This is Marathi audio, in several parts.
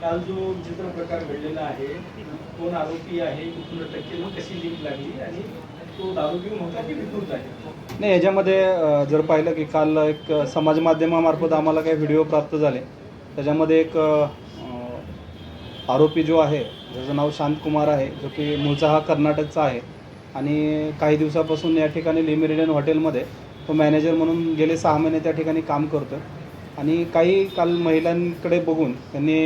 काल जो विचित्र प्रकार घडलेला आहे कोण आरोपी आहे कुठून अटक कशी लिंक लागली आणि तो दारू होता की विकृत आहे? नाही याच्यामध्ये अ, जर पाहिलं की काल एक समाज माध्यमामार्फत आम्हाला काही व्हिडिओ प्राप्त झाले. त्याच्यामध्ये एक अ, अ, आरोपी जो आहे ज्याचं नाव शांतकुमार आहे जो की मूळचा हा कर्नाटकचा आहे. आणि काही दिवसापासून या ठिकाणी लिमिरेडियन हॉटेलमध्ये तो मॅनेजर म्हणून गेले सहा महिने त्या ठिकाणी काम करतो आणि काही काल महिलांकडे बघून त्यांनी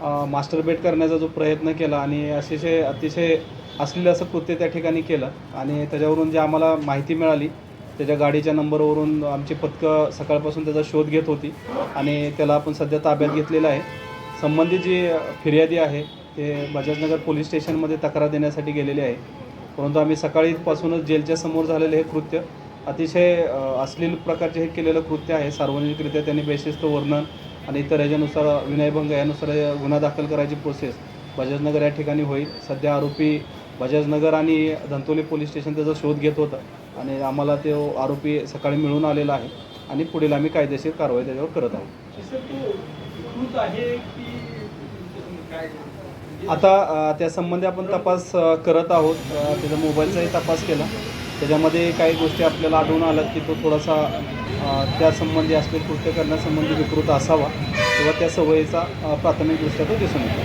मास्टरबेट करण्याचा जो प्रयत्न केला आणि अतिशय अतिशय असलेलं असं कृत्य त्या ठिकाणी केलं. आणि त्याच्यावरून जे आम्हाला माहिती मिळाली त्याच्या गाडीच्या नंबरवरून आमची पथकं सकाळपासून त्याचा शोध घेत होती आणि त्याला आपण सध्या ताब्यात घेतलेलं आहे. संबंधित जी फिर्यादी आहे ते बजाजनगर पोलीस स्टेशनमध्ये तक्रार देण्यासाठी गेलेले आहे. परंतु आम्ही सकाळीपासूनच जेलच्या समोर झालेलं हे कृत्य अतिशय अश्लील प्रकारचे हे केलेलं कृत्य आहे. सार्वजनिकरित्या त्यांनी बेशिस्त वर्णन आणि इतर याच्यानुसार विनयभंग यानुसार हे गुन्हा दाखल करायची प्रोसेस बजाजनगर या ठिकाणी होईल. सध्या आरोपी बजाजनगर आणि धंतोली पोलीस स्टेशन त्याचा शोध घेत होता आणि आम्हाला तो आरोपी सकाळी मिळून आलेला आहे आणि पुढील आम्ही कायदेशीर कारवाई त्याच्यावर करत आहोत. आता अ, त्या संबंधी आपण तपास करत आहोत. त्याचा मोबाईलचाही तपास केला. त्याच्यामध्ये काही गोष्टी आपल्याला आढळून आल्यात की तो थोडासा त्यासंबंधी त्या संबंधी असलेले कृत्य करण्यासंबंधी विकृत असावा किंवा त्या सवयीचा प्राथमिकदृष्ट्या तो दिसून येतो.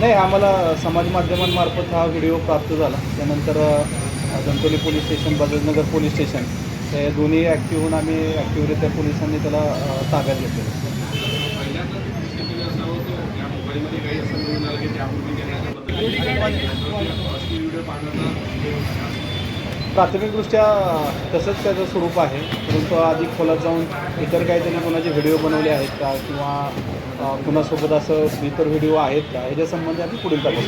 नाही आम्हाला समाज माध्यमांमार्फत हा व्हिडिओ प्राप्त झाला. त्यानंतर Dantoli police station Bajajnagar police station हे दोन्ही ॲक्टिव्ह होऊन आम्ही ॲक्टिव्हरित्या पोलिसांनी त्याला ताब्यात घेतलेलं प्राथमिकदृष्ट्या तसंच त्याचं स्वरूप आहे. परंतु अधिक खोलात जाऊन इतर काही त्यांनी कोणाचे व्हिडिओ बनवले आहेत का किंवा कुणासोबत असं इतर व्हिडिओ आहेत का ह्याच्या संबंधी आम्ही पुढील तपास